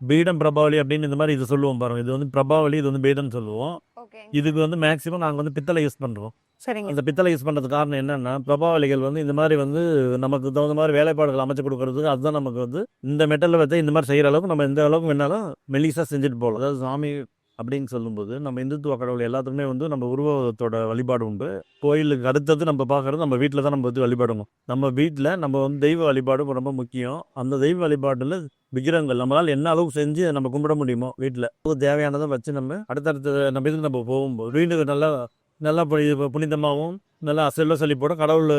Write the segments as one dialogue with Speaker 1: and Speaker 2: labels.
Speaker 1: பீடம் பிரபாவலி அப்படின்னு இந்த மாதிரி இது சொல்லுவோம் பாருங்க. இது வந்து பிரபாவலி இது வந்து பீடம் சொல்லுவோம். இதுக்கு வந்து மேக்ஸிமம் நாங்கள் வந்து பித்தளை யூஸ் பண்ணுறோம்
Speaker 2: சரிங்க.
Speaker 1: அந்த பித்தளை யூஸ் பண்ணுறது காரணம் என்னன்னா பிரபாவலிகள் வந்து இந்த மாதிரி வந்து நமக்கு தகுந்த மாதிரி வேலைப்பாடுகள் அமைச்சு கொடுக்கறதுக்கு அதுதான் நமக்கு வந்து இந்த மெட்டலில் வச்சு இந்த மாதிரி செய்கிற அளவுக்கு நம்ம எந்த அளவுக்கு வேணாலும் மெலிசாக செஞ்சுட்டு போகலாம். அதாவது சாமி அப்படின்னு சொல்லும்போது நம்ம இந்துத்துவ கடவுள் எல்லாத்துக்குமே வந்து நம்ம உருவத்தோட வழிபாடு உண்டு. கோயிலுக்கு அடுத்தது நம்ம பார்க்கறது நம்ம வீட்டில் தான் நம்ம வந்து வழிபாடுவோம் நம்ம வீட்டில் நம்ம வந்து தெய்வ வழிபாடு ரொம்ப முக்கியம். அந்த தெய்வ வழிபாட்டில் விக்கிரகங்கள். நம்மளால் என்ன அளவுக்கு செஞ்சு நம்ம கும்பிட முடியுமோ வீட்டில் தேவையானதை வச்சு நம்ம அடுத்தடுத்த நம்ம இதுக்கு நம்ம போகும்போது வீட்டுக்கு நல்லா நல்லா புனிதமாகவும் நல்லா செல்வ செழிப்போட கடவுள்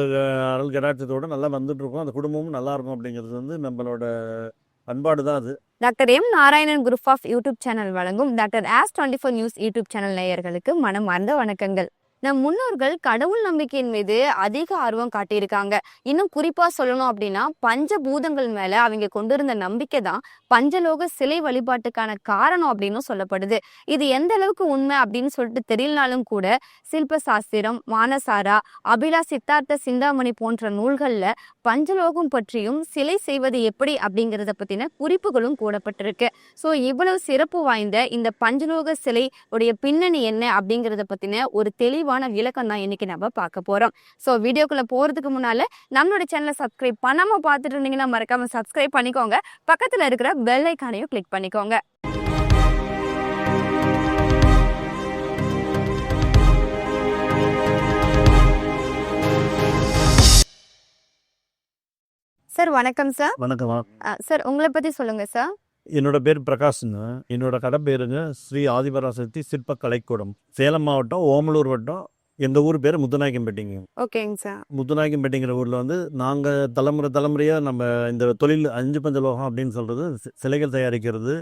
Speaker 1: அருள் கடாட்சத்தோட நல்லா வந்துட்டு இருக்கோம் அந்த குடும்பமும் நல்லா இருக்கும் அப்படிங்கிறது வந்து நம்மளோட பண்பாடு தான் அது.
Speaker 2: Doctor M Narayanan group of YouTube channel வழங்கும் doctor as twenty four news YouTube channel நேயர்களுக்கு மனமார்ந்த வணக்கங்கள். நம் முன்னோர்கள் கடவுள் நம்பிக்கையின் மீது அதிக ஆர்வம் காட்டியிருக்காங்க. இன்னும் குறிப்பா சொல்லணும் அப்படின்னா பஞ்சபூதங்கள் மேல அவங்க கொண்டிருந்த நம்பிக்கை தான் பஞ்சலோக சிலை வழிபாட்டுக்கான காரணம் அப்படின்னு சொல்லப்படுது. இது எந்த அளவுக்கு உண்மை அப்படின்னு சொல்லிட்டு தெரியலனாலும் கூட சில்ப சாஸ்திரம் மானசாரா அபிலா சித்தார்த்த சிந்தாமணி போன்ற நூல்கள்ல பஞ்சலோகம் பற்றியும் சிலை செய்வது எப்படி அப்படிங்கிறத பத்தின குறிப்புகளும் கூடப்பட்டிருக்கு ஸோ இவ்வளவு சிறப்பு வாய்ந்த இந்த பஞ்சலோக சிலை உடைய பின்னணி என்ன அப்படிங்கிறத பத்தின ஒரு தெளிவு தெளிவான விளக்கம் தான் இன்னைக்கு நம்ம பார்க்க போறோம். ஸோ வீடியோக்குள்ள போறதுக்கு முன்னால நம்மளோட சேனலை சப்ஸ்கிரைப் பண்ணாம பார்த்துட்டு இருந்தீங்கன்னா மறக்காம சப்ஸ்கிரைப் பண்ணிக்கோங்க. பக்கத்துல இருக்கிற பெல் ஐக்கானையும் கிளிக் பண்ணிக்கோங்க. சார் வணக்கம் சார்
Speaker 1: வணக்கமா
Speaker 2: சார் உங்களை பத்தி சொல்லுங்க சார்
Speaker 1: என்னோட பேர் பிரகாஷ்ங்க என்னோட கடை பேருங்க ஸ்ரீ ஆதிபராசக்தி சிற்ப கலைக்கூடம் சேலம் மாவட்டம் ஓமலூர் வட்டம் எங்கள் ஊர் பேர்? முத்துநாயக்கம்பேட்டிங்க
Speaker 2: ஓகேங்க சார்.
Speaker 1: முத்துநாயக்கம்பேட்டிங்கிற ஊரில் வந்து நாங்கள் தலைமுறை தலைமுறையாக நம்ம இந்த தொழில் அஞ்சு பஞ்சலோகம் அப்படின்னு சொல்கிறது சிலைகள் தயாரிக்கிறது.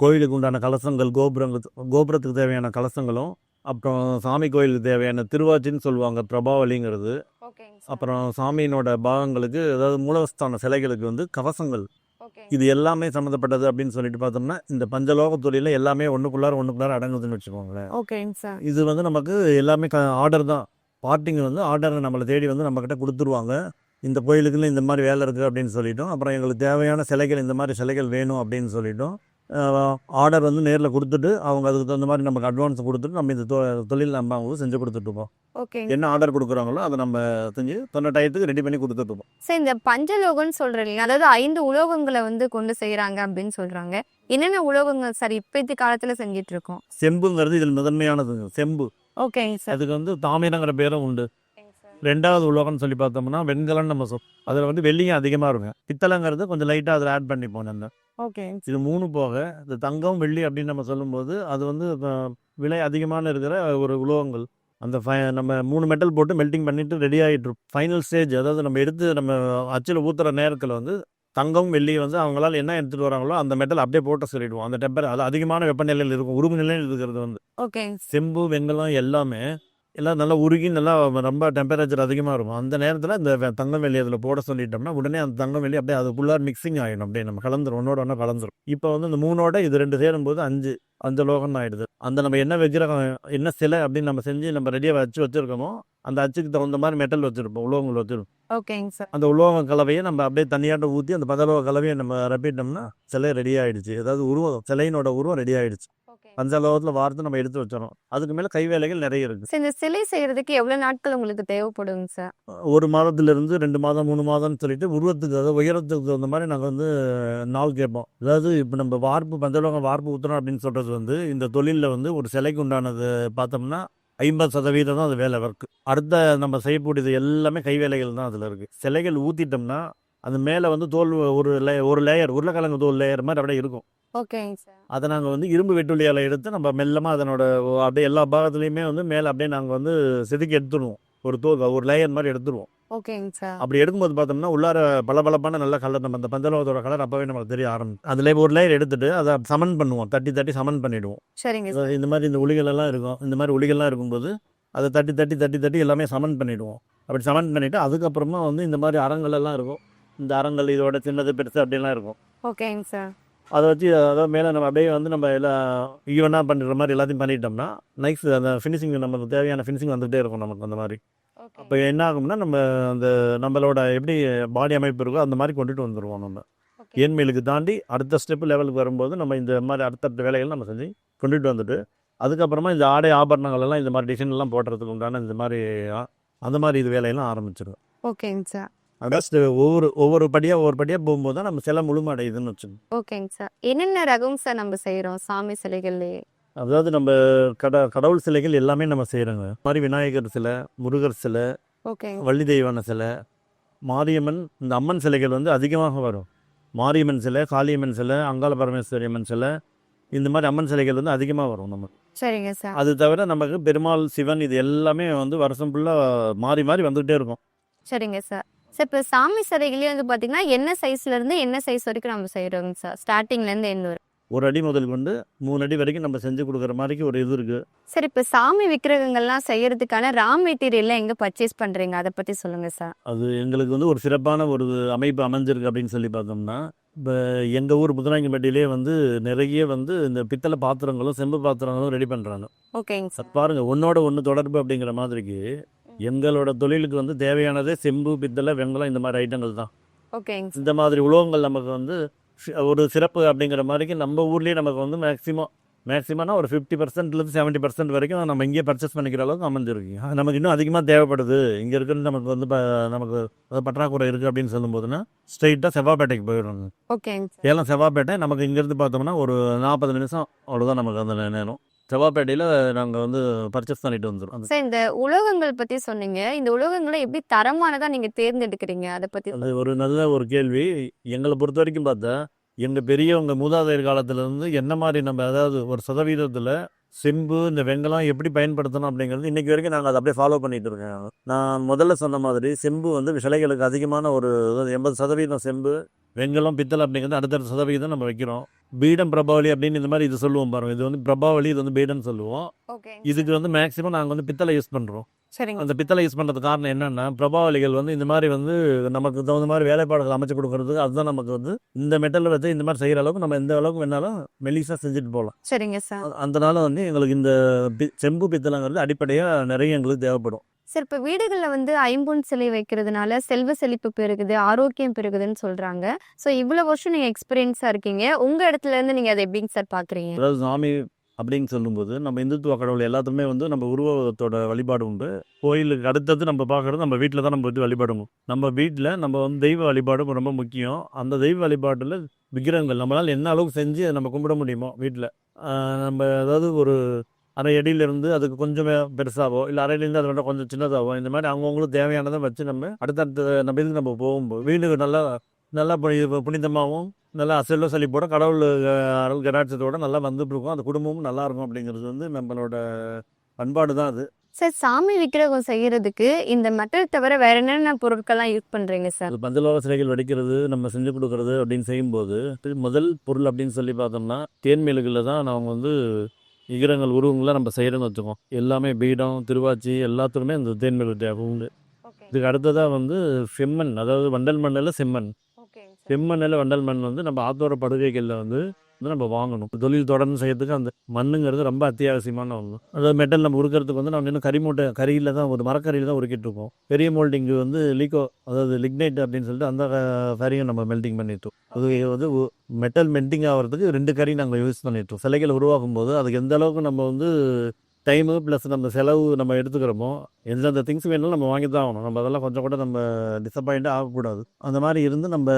Speaker 1: கோயிலுக்கு உண்டான கலசங்கள் கோபுரங்கள் கோபுரத்துக்கு தேவையான கலசங்களும் அப்புறம் சாமி கோயிலுக்கு தேவையான திருவாச்சின்னு சொல்லுவாங்க பிரபாவலிங்கிறது அப்புறம் சாமியினோட பாகங்களுக்கு அதாவது மூலஸ்தான சிலைகளுக்கு வந்து கவசங்கள். இது எல்லாமே சம்மந்தப்பட்டது அப்படின்னு சொல்லிட்டு பார்த்தோம்னா இந்த பஞ்சலோக தொழில எல்லாமே ஒன்றுக்குள்ளார ஒன்றுக்குள்ளார அடங்குதுன்னு வச்சுக்கோங்களேன்.
Speaker 2: ஓகேங்க சார்.
Speaker 1: இது வந்து நமக்கு எல்லாமே ஆர்டர் தான். பார்ட்டிங்க வந்து ஆர்டரை நம்மளை தேடி வந்து நம்மக்கிட்ட கொடுத்துருவாங்க. இந்த கோயிலுக்குன்னு இந்த மாதிரி வேலை இருக்குது அப்படின்னு சொல்லிட்டோம். அப்புறம் எங்களுக்கு தேவையான சிலைகள் இந்த மாதிரி சிலைகள் வேணும் அப்படின்னு சொல்லிட்டோம். ஆர்டர் வந்து நேரில் கொடுத்துட்டு அவங்க அதுக்கு தகுந்த மாதிரி நமக்கு அட்வான்ஸ் கொடுத்துட்டு நம்ம இந்த தொழில் நம்ம அவங்களுக்கு செஞ்சு கொடுத்துட்ருப்போம்
Speaker 2: ஓகேங்க.
Speaker 1: என்ன ஆர்டர் கொடுக்குறாங்களோ அதை நம்ம செஞ்சு தொண்ணூறு டயத்துக்கு ரெடி பண்ணி கொடுத்துட்ருப்போம்
Speaker 2: சார் இந்த பஞ்சலோகம்னு சொல்றீங்க அதாவது ஐந்து உலோகங்களை வந்து கொண்டு செய்யறாங்க அப்படின்னு சொல்றாங்க. என்னென்ன உலோகங்கள் சார் இப்பத்தி காலத்துல செஞ்சிட்டு இருக்கோம்?
Speaker 1: செம்புங்கிறது இதில் முதன்மையானதுங்க செம்பு.
Speaker 2: ஓகேங்க சார்.
Speaker 1: அதுக்கு வந்து தாமிரங்கிற பேரும் உண்டு. ரெண்டாவது உலோகம்னு சொல்லி பார்த்தோம்னா வெண்கலம்னு நம்ம சொல் அதில் வந்து வெள்ளியும் அதிகமாக இருக்கும். பித்தளைங்கிறது கொஞ்சம் லைட்டாக அதில் ஆட் பண்ணிப்போம் நம்ம.
Speaker 2: ஓகே.
Speaker 1: இது மூணு போக இந்த தங்கம் வெள்ளி அப்படின்னு நம்ம சொல்லும்போது அது வந்து அஹ், விலை அதிகமான இருக்கிற ஒரு உலோகங்கள். அந்த ஃபை நம்ம மூணு மெட்டல் போட்டு மெல்டிங் பண்ணிட்டு ரெடி ஆகிட்டு ஃபைனல் ஸ்டேஜ் அதாவது நம்ம எடுத்து நம்ம அச்சில் ஊற்றுற நேரத்தில் வந்து தங்கம் வெள்ளி வந்து அவங்களால என்ன எடுத்துகிட்டு வராங்களோ அந்த மெட்டல் அப்படியே போட்டு சொல்லிடுவோம். அந்த டெம்பர் அது அதிகமான வெப்பநிலையில் இருக்கும் உருகு நிலையில் இருக்கிறது வந்து.
Speaker 2: ஓகேங்க
Speaker 1: செம்பு வெங்கலம் எல்லாமே எல்லாம் நல்லா உருகி நல்லா ரொம்ப டெம்பரேச்சர் அதிகமாக இருக்கும். அந்த நேரத்தில் இந்த தங்கம் வெள்ளி அதில் போட சொல்லிட்டோம்னா உடனே அந்த தங்கம் வெள்ளி அப்படியே அது ஃபுல்லாக மிக்சிங் ஆகிடும் அப்படியே நம்ம கலந்துரும். ஒன்றோட ஒன்றா கலந்துரும். இப்போ வந்து இந்த மூணோட இது ரெண்டு சேரும்போது அஞ்சு அந்த லோகம் ஆயிடுது. அந்த நம்ம என்ன விக்கிரகம் என்ன சிலை அப்படின்னு நம்ம செஞ்சு நம்ம ரெடியாக வச்சு வச்சுருக்கோமோ அந்த அச்சுக்கு தகுந்த மாதிரி மெட்டல் வச்சுருப்போம். உலோகங்கள் வச்சுருப்போம்.
Speaker 2: ஓகேங்க சார்.
Speaker 1: அந்த உலோக கலவையை நம்ம அப்படியே தனியாட்ட ஊற்றி அந்த பதலோக கலவையை நம்ம ரப்பிட்டோம்னா சிலை ரெடி ஆயிடுச்சு. அதாவது உருவம் சிலையினோட உருவம் ரெடி ஆயிடுச்சு. பஞ்சலோகத்தில் வார்த்து நம்ம எடுத்து வச்சிடறோம். அதுக்கு மேலே கை வேலைகள் நிறைய இருக்குது
Speaker 2: சார் இந்த சிலை செய்யறதுக்கு எவ்வளவு நாட்கள் உங்களுக்கு தேவைப்படுங்க சார்?
Speaker 1: ஒரு மாதத்திலிருந்து ரெண்டு மாதம் மூணு மாதம்னு சொல்லிட்டு உருவத்துக்கு அதாவது உயரத்துக்கு தகுந்த மாதிரி நாங்கள் வந்து நாள் கேட்போம். அதாவது இப்போ நம்ம வார்ப்பு பஞ்சலோகம் வார்ப்பு ஊற்றுறோம் அப்படின்னு சொல்கிறது வந்து இந்த தொழிலில் வந்து ஒரு சிலைக்கு உண்டானது பார்த்தோம்னா ஐம்பது சதவீதம் தான் அது வேலை ஒர்க்கு அடுத்த நம்ம செய்யக்கூடியது எல்லாமே கை வேலைகள் தான் அதில் இருக்குது சிலைகள் ஊற்றிட்டோம்னா அது மேலே வந்து தோல் ஒரு லே ஒரு லேயர் உருளைக்கிழங்கு தோல் லேயர் மாதிரி அப்படியே இருக்கும்.
Speaker 2: ஓகேங்க சார்.
Speaker 1: அதை நாங்கள் வந்து இரும்பு வெட்டுளியால் எடுத்து நம்ம மெல்லமாக அதனோட அப்படியே எல்லா பாகத்துலேயுமே வந்து மேலே அப்படியே நாங்கள் வந்து செதுக்கி எடுத்துருவோம். ஒரு தோல் ஒரு லேயர் மாதிரி எடுத்துருவோம்.
Speaker 2: ஓகேங்க சார்.
Speaker 1: அப்படி எடுக்கும்போது பார்த்தோம்னா உள்ளார பளபளப்பான நல்ல கலர் நம்ம அந்த பஞ்சலோகத்தோட கலர் அப்போவே நமக்கு தெரிய ஆரம்பிச்சு அதில் ஒரு லேயர் எடுத்துட்டு அதை சமன் பண்ணுவோம். தட்டி தட்டி சமன் பண்ணிடுவோம்.
Speaker 2: சரிங்க
Speaker 1: இந்த மாதிரி இந்த உளிகள் எல்லாம் இருக்கும். இந்த மாதிரி உளிகள்லாம் இருக்கும்போது அதை தட்டி தட்டி தட்டி தட்டி எல்லாமே சமன் பண்ணிடுவோம். அப்படி சமன் பண்ணிவிட்டு அதுக்கப்புறமா வந்து இந்த மாதிரி அரங்கள் எல்லாம் இருக்கும். இந்த அரங்கள் இதோட சின்னது பெருசு அப்படிலாம் இருக்கும்.
Speaker 2: ஓகேங்க சார்.
Speaker 1: அதை வச்சு அதாவது மேலே நம்ம அப்படியே வந்து நம்ம எல்லாம் ஈவனாக பண்ணுற மாதிரி எல்லாத்தையும் பண்ணிட்டோம்னா நைஸ் அந்த ஃபினிஷிங் நமக்கு தேவையான ஃபினிஷிங் வந்துகிட்டே இருக்கும் நமக்கு அந்த மாதிரி. அப்போ என்ன ஆகும்னா நம்ம அந்த நம்மளோட எப்படி பாடி அமைப்பு இருக்கோ அந்த மாதிரி கொண்டுட்டு வந்துடுவோம் நம்ம. ஏன்மேலுக்கு தாண்டி அடுத்த ஸ்டெப் லெவலுக்கு வரும்போது நம்ம இந்த மாதிரி அடுத்தடுத்த வேலைகள் நம்ம செஞ்சு கொண்டுட்டு வந்துட்டு அதுக்கப்புறமா இந்த ஆடை ஆபரணங்கள் எல்லாம் இந்த மாதிரி டிசைன் எல்லாம் போடுறதுக்கு உண்டான இந்த மாதிரி அந்த மாதிரி இது வேலையெல்லாம் ஆரம்பிச்சிடும்
Speaker 2: ஓகேங்க சார்.
Speaker 1: ஜஸ்ட் ஒவ்வொரு ஒவ்வொரு படியாக ஒவ்வொரு படியாக போகும்போது தான் நம்ம சிலை முழுமடையுதுன்னு வச்சுக்கோங்க.
Speaker 2: ஓகேங்க சார் என்னென்ன ரகம் சார் நம்ம செய்றோம்? சாமி சிலைகள்லயே.
Speaker 1: அதாவது நம்ம கட கடவுள் சிலைகள் எல்லாமே நம்ம செய்கிறோங்க மாதிரி விநாயகர் சிலை முருகர் சிலை
Speaker 2: ஓகேங்க.
Speaker 1: வள்ளி தெய்வான சிலை மாரியம்மன் இந்த அம்மன் சிலைகள் வந்து அதிகமாக வரும். மாரியம்மன் சிலை காளியம்மன் சிலை அங்காள பரமேஸ்வரி அம்மன் சிலை இந்த மாதிரி அம்மன் சிலைகள் வந்து அதிகமாக வரும் நம்ம
Speaker 2: சரிங்க சார்
Speaker 1: அது தவிர நமக்கு பெருமாள் சிவன் இது எல்லாமே வந்து வருஷம் ஃபுல்லாக மாறி மாறி வந்துகிட்டே இருக்கும்.
Speaker 2: சரிங்க சார் சார் இப்போ சாமி சிலைகளே வந்து பார்த்தீங்கன்னா என்ன சைஸ்ல இருந்து என்ன சைஸ் வரைக்கும் நம்ம செய்கிறோங்க சார் ஸ்டார்டிங்ல இருந்து எந்த வரை
Speaker 1: ஒரு அடி முதல் கொண்டு மூணு அடி வரைக்கும் நம்ம செஞ்சு கொடுக்குற மாதிரிக்கு ஒரு இது இருக்குது
Speaker 2: சார் இப்போ சாமி விக்கிரகங்கள்லாம் செய்யறதுக்கான ரா மெட்டீரியல்லாம் எங்கே பர்ச்சேஸ் பண்ணுறீங்க அதை பற்றி சொல்லுங்க சார்
Speaker 1: அது எங்களுக்கு வந்து ஒரு சிறப்பான ஒரு அமைப்பு அமைஞ்சிருக்கு அப்படின்னு சொல்லி பார்த்தோம்னா இப்போ எங்கள் ஊர் முதுநாயங்கம்பட்டியிலே வந்து நிறைய வந்து இந்த பித்தளை பாத்திரங்களும் செம்பு பாத்திரங்களும் ரெடி பண்ணுறாங்க
Speaker 2: ஓகேங்க சார்
Speaker 1: பாருங்க ஒன்னோட ஒன்று தொடர்பு அப்படிங்கிற மாதிரிக்கு எங்களோட தொழிலுக்கு வந்து தேவையானதே செம்பு பித்தளை வெங்கலம் இந்த மாதிரி ஐட்டங்கள் தான்.
Speaker 2: ஓகேங்க
Speaker 1: இந்த மாதிரி உலோகங்கள் நமக்கு வந்து ஒரு சிறப்பு அப்படிங்கிற மாதிரிக்கு நம்ம ஊர்லேயே நமக்கு வந்து மேக்ஸிமம் மேக்ஸிமம்னா ஒரு ஃபிஃப்டி பர்சன்ட்லேருந்து செவன்ட்டி பர்சன்ட் வரைக்கும் நம்ம இங்கேயே பர்ச்சேஸ் பண்ணிக்கிற அளவுக்கு அமைஞ்சிருக்கு. நமக்கு இன்னும் அதிகமாக தேவைப்படுது. இங்கே இருக்கிறது நமக்கு வந்து நமக்கு பற்றாக்குறை இருக்குது அப்படின்னு சொல்லும்போதுன்னா ஸ்ட்ரைட்டாக செவ்வாப்பேட்டைக்கு போயிடுவாங்க
Speaker 2: ஓகேங்க
Speaker 1: சேலம் செவ்வாப்பேட்டை நமக்கு இங்கேருந்து பார்த்தோம்னா ஒரு நாற்பது நிமிஷம் அவ்வளோதான் நமக்கு அந்த நேரம். செவ்வாப்பேட்டையில் நாங்கள் வந்து பர்ச்சேஸ் பண்ணிட்டு வந்துடும்
Speaker 2: சார் இந்த உலோகங்கள் பற்றி சொன்னீங்க. இந்த உலோகங்களை எப்படி தரமானதா நீங்கள் தேர்ந்தெடுக்கிறீங்க? அதை பற்றி
Speaker 1: அது ஒரு நல்ல ஒரு கேள்வி. எங்களை பொறுத்த வரைக்கும் பார்த்தா எங்கள் பெரியவங்க மூதாதையர் காலத்துலேருந்து என்ன மாதிரி நம்ம அதாவது ஒரு சதவீதத்தில் செம்பு இந்த வெங்கலம் எப்படி பயன்படுத்தணும் அப்படிங்கிறது இன்னைக்கு வரைக்கும் நாங்கள் அதை அப்படியே ஃபாலோ பண்ணிட்டு இருக்கோம். நான் முதல்ல சொன்ன மாதிரி செம்பு வந்து சிலைகளுக்கு அதிகமான ஒரு எண்பது சதவீதம் செம்பு வெங்கலம் பித்தளை அப்படிங்கிறது அடுத்தடுத்த சதவீதம் நம்ம வைக்கிறோம். பீடம் பிரபாவலி அப்படின்னு இந்த மாதிரி இது சொல்லுவோம் பாருங்க. இது வந்து பிரபாவலி இது வந்து பீடம் சொல்லுவோம். இதுக்கு வந்து மேக்ஸிமம் நாங்கள் வந்து பித்தளை யூஸ் பண்ணுறோம்
Speaker 2: சரிங்க.
Speaker 1: அந்த பித்தளை யூஸ் பண்ணுறது காரணம் என்னன்னா பிரபாவலிகள் வந்து இந்த மாதிரி வந்து நமக்கு தகுந்த மாதிரி வேலைப்பாடுகள் அமைச்சு கொடுக்கறதுக்கு அதுதான் நமக்கு வந்து இந்த மெட்டலில் வச்சு இந்த மாதிரி செய்கிற அளவுக்கு நம்ம எந்த அளவுக்கு வேணாலும் மெலிசாக செஞ்சுட்டு போகலாம்.
Speaker 2: சரிங்க சார்.
Speaker 1: அதனால வந்து எங்களுக்கு இந்த செம்பு பித்தளைங்கிறது அடிப்படையாக நிறைய எங்களுக்கு தேவைப்படும்.
Speaker 2: சார் இப்போ வீடுகளில் வந்து ஐம்பொன் சிலை வைக்கிறதுனால செல்வ செழிப்பு பெருகுது ஆரோக்கியம் பெருகுதுன்னு சொல்கிறாங்க ஸோ இவ்வளோ வருஷம் நீங்கள் எக்ஸ்பீரியன்ஸாக இருக்கீங்க. உங்கள் இடத்துல இருந்து நீங்கள் அதை எப்படிங்க சார் பார்க்குறீங்க
Speaker 1: அதாவது சாமி அப்படின்னு சொல்லும்போது நம்ம இந்துத்துவ கடவுள் எல்லாத்துமே வந்து நம்ம உருவத்தோட வழிபாடு உண்டு. கோயிலுக்கு அடுத்தது நம்ம பார்க்குறது நம்ம வீட்டில் தான் நம்ம வந்து வழிபாடுங்க நம்ம வீட்டில் நம்ம வந்து தெய்வ வழிபாடும் ரொம்ப முக்கியம். அந்த தெய்வ வழிபாட்டில் விக்கிரகங்கள் நம்மளால் என்ன அளவுக்கு செஞ்சு அதை நம்ம கும்பிட முடியுமோ வீட்டில் நம்ம அதாவது ஒரு அரை அடியிலேருந்து அதுக்கு கொஞ்சம் பெருசாவோ இல்லை அரையிலேருந்து அதை விட கொஞ்சம் சின்னதாவோ இந்த மாதிரி அவங்கவுங்களுக்கு தேவையானதை வச்சு நம்ம அடுத்தடுத்த நம்ம இதுக்கு நம்ம போகும்போது வீடு நல்லா நல்லா புனி- புனிதமாகவும் நல்லா செல்வ செழிப்போட கடவுள் அருள் கடாட்சத்தோட நல்லா வந்துட்டு இருக்கும் அந்த குடும்பமும் நல்லா இருக்கும் அப்படிங்கிறது வந்து நம்மளோட பண்பாடு தான் அது.
Speaker 2: சார் சாமி விக்கிரகம் செய்யறதுக்கு இந்த மெட்டல் தவிர வேற என்னென்ன பொருட்கள்லாம் யூஸ் பண்றீங்க சார்?
Speaker 1: பஞ்சலோக சிலைகள் வடிக்கிறது நம்ம செஞ்சு கொடுக்கறது அப்படின்னு செய்யும்போது முதல் பொருள் அப்படின்னு சொல்லி பார்த்தோம்னா தேன்மேலுகளில் தான் நாங்கள் வந்து விக்கிரகங்கள் உருவங்களை நம்ம செய்கிறோன்னு வச்சுக்கோம் எல்லாமே பீடம் திருவாச்சி எல்லாத்துக்குமே இந்த தேன்மேலு தேவை உண்டு இதுக்கு அடுத்ததாக வந்து செம்மண் அதாவது வண்டல் மண்ணில் செம்மண். செம்மண்ணில் வண்டல் மண் வந்து நம்ம ஆத்தோர படுகைகளில் வந்து வந்து நம்ம வாங்கணும். தொழில் தொடர்ந்து செய்யறதுக்கு அந்த மண்ணுங்கிறது ரொம்ப அத்தியாவசியமான ஒன்று அதாவது மெட்டல் நம்ம உருக்கிறதுக்கு வந்து நம்ம இன்னும் கறி மூட்டை கரியில் தான் ஒரு மரக்கரியில் தான் உருக்கிட்டு இருக்கோம் பெரிய மோல்டிங் வந்து லீக்கோ அதாவது லிக்னைட் அப்படின்னு சொல்லிட்டு அந்த க- கரியும் நம்ம மெல்டிங் பண்ணிட்டோம். அது வந்து மெட்டல் மெல்டிங் ஆகிறதுக்கு ரெண்டு கறி நாங்கள் யூஸ் பண்ணிட்டோம். சிலைகள் உருவாக்கும் போது அதுக்கு எந்த அளவுக்கு நம்ம வந்து டைமு ப்ளஸ் நம்ம செலவு நம்ம எடுத்துக்கிறோமோ எந்தெந்த திங்ஸ் வேணாலும் நம்ம வாங்கி தான் ஆகணும். நம்ம அதெல்லாம் கொஞ்சம் கூட நம்ம டிசப்பாயிண்ட்டே ஆகக்கூடாது. அந்த மாதிரி இருந்து நம்ம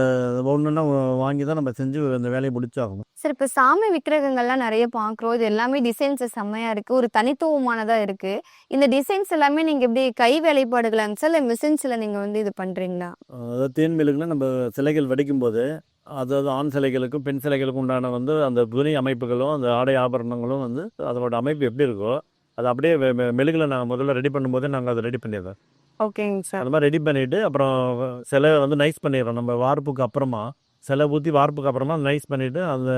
Speaker 1: ஒன்றுன்னா வாங்கி தான் நம்ம செஞ்சு அந்த வேலையை முடிச்சாகணும்.
Speaker 2: சார் இப்போ சாமி விக்கிரகங்கள்லாம் நிறைய பார்க்குறோம். இது எல்லாமே டிசைன்ஸ் செம்மையா இருக்கு. ஒரு தனித்துவமானதா இருக்கு. இந்த டிசைன்ஸ் எல்லாமே நீங்க எப்படி கை வேலைப்பாடுகளாங்க சார் இல்லை மிஷின்ஸ்ல நீங்க வந்து இது பண்றீங்களா?
Speaker 1: அதாவது தேன் மில்லுக்குள்ள நம்ம சிலைகள் வடிக்கும் போது அதாவது ஆண் சிலைகளுக்கும் பெண் சிலைகளுக்கும் உண்டான வந்து அந்த துணி அமைப்புகளும் அந்த ஆடை ஆபரணங்களும் வந்து அதோட அமைப்பு எப்படி இருக்கோ அது அப்படியே மெழுகுல நாங்கள் முதல்ல ரெடி பண்ணும்போதே நாங்கள் அதை ரெடி பண்ணிடுறோம்.
Speaker 2: ஓகேங்க சார்.
Speaker 1: அது மாதிரி ரெடி பண்ணிவிட்டு அப்புறம் சிலை வந்து நைஸ் பண்ணிடுறோம். நம்ம வார்ப்புக்கு அப்புறமா சிலை ஊற்றி வார்ப்புக்கு அப்புறமா நைஸ் பண்ணிவிட்டு அந்த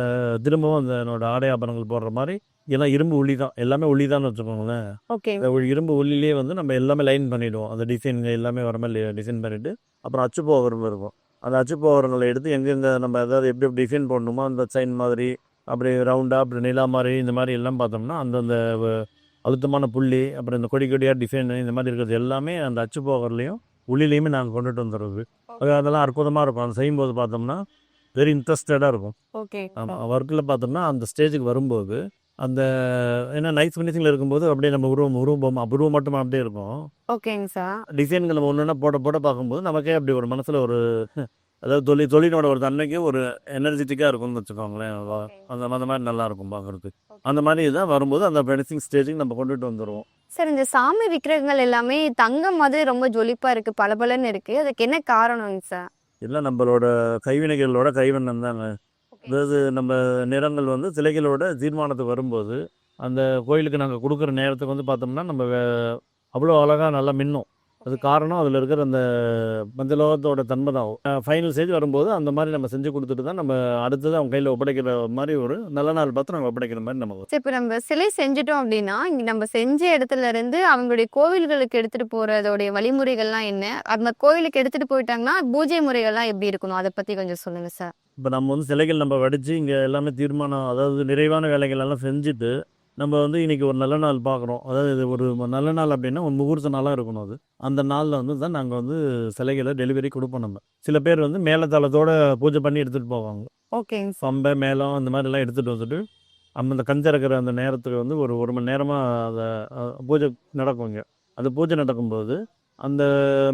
Speaker 1: திரும்பவும் அந்த என்னோட ஆடை ஆபரணங்கள் போடுற மாதிரி எல்லாம் இரும்பு உள்ளி தான். எல்லாமே உள்ளி தான் வச்சுக்கோங்களேன்.
Speaker 2: ஓகே
Speaker 1: இரும்பு உள்ளிலேயே வந்து நம்ம எல்லாமே லைன் பண்ணிவிடுவோம் அந்த டிசைன் எல்லாமே வர மாதிரி டிசைன் பண்ணிவிட்டு அப்புறம் அச்சு போவரும் இருக்கும். அந்த அச்சு போவரங்களை எடுத்து எங்கெங்கே நம்ம ஏதாவது எப்படி எப்படி டிசைன் போடணுமோ அந்த சைன் மாதிரி அப்படி ரவுண்டாக அப்படி நிலா மாதிரி இந்த மாதிரி எல்லாம் பார்த்தோம்னா அந்தந்த அழுத்தமான புள்ளி அப்புறம் இந்த கொடி கொடியாக டிசைன் இந்த மாதிரி இருக்கிறது எல்லாமே அந்த அச்சு போகர்லேயும் உள்ளிலையுமே நாங்கள் கொண்டுட்டு வந்துடுறது. அது அதெல்லாம் அற்புதமாக இருக்கும். அது செய்யும்போது பார்த்தோம்னா வெரி இன்ட்ரெஸ்டடாக இருக்கும்.
Speaker 2: ஓகே
Speaker 1: ஆமாம் ஒர்க்கில் பார்த்தோம்னா அந்த ஸ்டேஜுக்கு வரும்போது அந்த ஏன்னா நைஸ் ஃபினிஷிங்கில் இருக்கும்போது அப்படியே நம்ம உருவம் உருவம் உருவம் மட்டும் அப்படியே இருக்கும்.
Speaker 2: ஓகேங்க சார்
Speaker 1: டிசைன்கள் நம்ம ஒன்று போட போட பார்க்கும்போது நமக்கே அப்படி ஒரு மனசில் ஒரு அதாவது தொழில் தொழிலோட ஒரு தன்மைக்கு ஒரு எனர்ஜெட்டிக்காக இருக்கும்னு வச்சுக்கோங்களேன். அந்த அந்த மாதிரி நல்லா இருக்கும் பார்க்குறதுக்கு அந்த மாதிரி தான் வரும்போது அந்த ஃபினிஷிங் ஸ்டேஜுக்கு நம்ம கொண்டுட்டு வந்துடுவோம்
Speaker 2: சார் இந்த சாமி விக்கிரகங்கள் எல்லாமே தங்கம் மாதிரி ரொம்ப ஜொலிப்பா இருக்கு பளபளன்னு இருக்கு. அதுக்கு என்ன காரணம்ங்க சார்?
Speaker 1: எல்லாம் நம்மளோட கைவினைகளோட கைவண்ணம் தாங்க. அதாவது நம்ம நிறங்கள் வந்து சிலைகளோட தீர்மானத்துக்கு வரும்போது அந்த கோயிலுக்கு நாங்கள் கொடுக்குற நேரத்துக்கு வந்து பார்த்தோம்னா நம்ம அவ்வளோ அழகாக நல்லா மின்னும். அது காரணம் அதில் இருக்கிற அந்த பஞ்சலோகத்தோட தன்மை தான் ஃபைனல் ஸ்டேஜ் வரும்போது அந்த மாதிரி நம்ம செஞ்சு கொடுத்துட்டு தான் நம்ம அடுத்தது அவங்க கையில் ஒப்படைக்கிற மாதிரி ஒரு நல்ல நாள் பார்த்து நாங்கள் ஒப்படைக்கிற மாதிரி
Speaker 2: சரி இப்போ நம்ம சிலை செஞ்சுட்டோம் அப்படின்னா இங்க நம்ம செஞ்ச இடத்துல இருந்து அவங்களுடைய கோவில்களுக்கு எடுத்துட்டு போறதோடைய வழிமுறைகள்லாம் என்ன? அந்த கோவிலுக்கு எடுத்துட்டு போயிட்டாங்கன்னா பூஜை முறைகள்லாம் எப்படி இருக்கணும்? அதை பத்தி கொஞ்சம் சொல்லுங்க சார்
Speaker 1: இப்போ நம்ம வந்து சிலைகள் நம்ம வடித்து இங்கே எல்லாமே தீர்மானம் அதாவது நிறைவான வேலைகள் எல்லாம் செஞ்சுட்டு நம்ம வந்து இன்னைக்கு ஒரு நல்ல நாள் பார்க்குறோம். அதாவது இது ஒரு நல்ல நாள் அப்படின்னா ஒரு முகூர்த்த நாளாக இருக்கணும் அது. அந்த நாளில் வந்து தான் நாங்கள் வந்து சிலைகளை டெலிவரி கொடுப்போம் நம்ம. சில பேர் வந்து மேலத்தாளத்தோட பூஜை பண்ணி எடுத்துகிட்டு போவாங்க.
Speaker 2: ஓகேங்க
Speaker 1: பம்பை மேளம் அந்த மாதிரிலாம் எடுத்துகிட்டு வந்துட்டு அந்த அந்த கஞ்ச இருக்கிற அந்த நேரத்துக்கு வந்து ஒரு ஒரு மணி நேரமாக அதை பூஜை நடக்கும் இங்கே. அந்த பூஜை நடக்கும்போது அந்த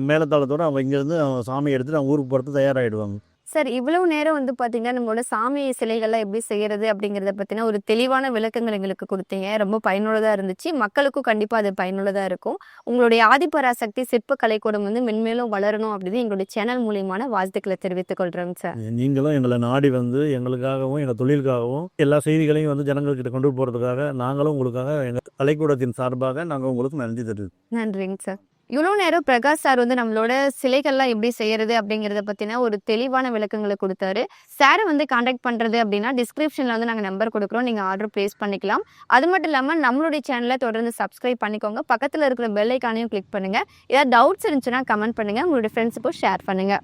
Speaker 1: மேலத்தாளத்தோட அவங்க இங்கேருந்து அவங்க சாமியை எடுத்துட்டு அவங்க ஊருக்கு போகிறது தயாராகிடுவாங்க
Speaker 2: சார் இவ்வளவு நேரம் வந்து பாத்தீங்கன்னா நம்மளோட சாமி சிலைகள்லாம் எப்படி செய்யறது அப்படிங்கறத பத்தின ஒரு தெளிவான விளக்கங்கள் எங்களுக்கு கொடுத்தீங்க. ரொம்ப பயனுள்ளதா இருந்துச்சு. மக்களுக்கும் கண்டிப்பா அது பயனுள்ளதா இருக்கும். உங்களுடைய ஆதிபராசக்தி சிற்ப கலைக்கூடம் வந்து மென்மேலும் வளரணும் அப்படின்னு எங்களுடைய சேனல் மூலியமான வாழ்த்துக்களை தெரிவித்துக் கொள்றோம் சார்.
Speaker 1: நீங்களும் எங்களை நாடி வந்து எங்களுக்காகவும் எங்கள் தொழிலுக்காகவும் எல்லா செய்திகளையும் வந்து ஜனங்கள்கிட்ட கொண்டு போகிறதுக்காக நாங்களும் உங்களுக்காக எங்கள் கலைக்கூடத்தின் சார்பாக நாங்கள் உங்களுக்கு நன்றி தெரிவிக்கிறோம்.
Speaker 2: நன்றிங்க சார். இவ்வளோ நேரம் பிரகாஷ் சார் வந்து நம்மளோட சிலைகள்லாம் எப்படி செய்யறது அப்படிங்கிறத பத்தின ஒரு தெளிவான விளக்கங்களை கொடுத்தாரு. சாரை வந்து காண்டாக்ட் பண்றது அப்படின்னா டிஸ்கிரிப்ஷன்ல வந்து நாங்கள் நம்பர் கொடுக்குறோம். நீங்க ஆர்டர் பிளேஸ் பண்ணிக்கலாம். அது மட்டும் இல்லாமல் நம்மளுடைய சேனலை தொடர்ந்து சப்ஸ்கிரைப் பண்ணிக்கோங்க. பக்கத்தில் இருக்கிற பெல் ஐக்கானையும் கிளிக் பண்ணுங்க. ஏதாவது டவுட்ஸ் இருந்துச்சுன்னா கமெண்ட் பண்ணுங்க. உங்களுடைய ஃப்ரெண்ட்ஸுக்கும் ஷேர் பண்ணுங்க.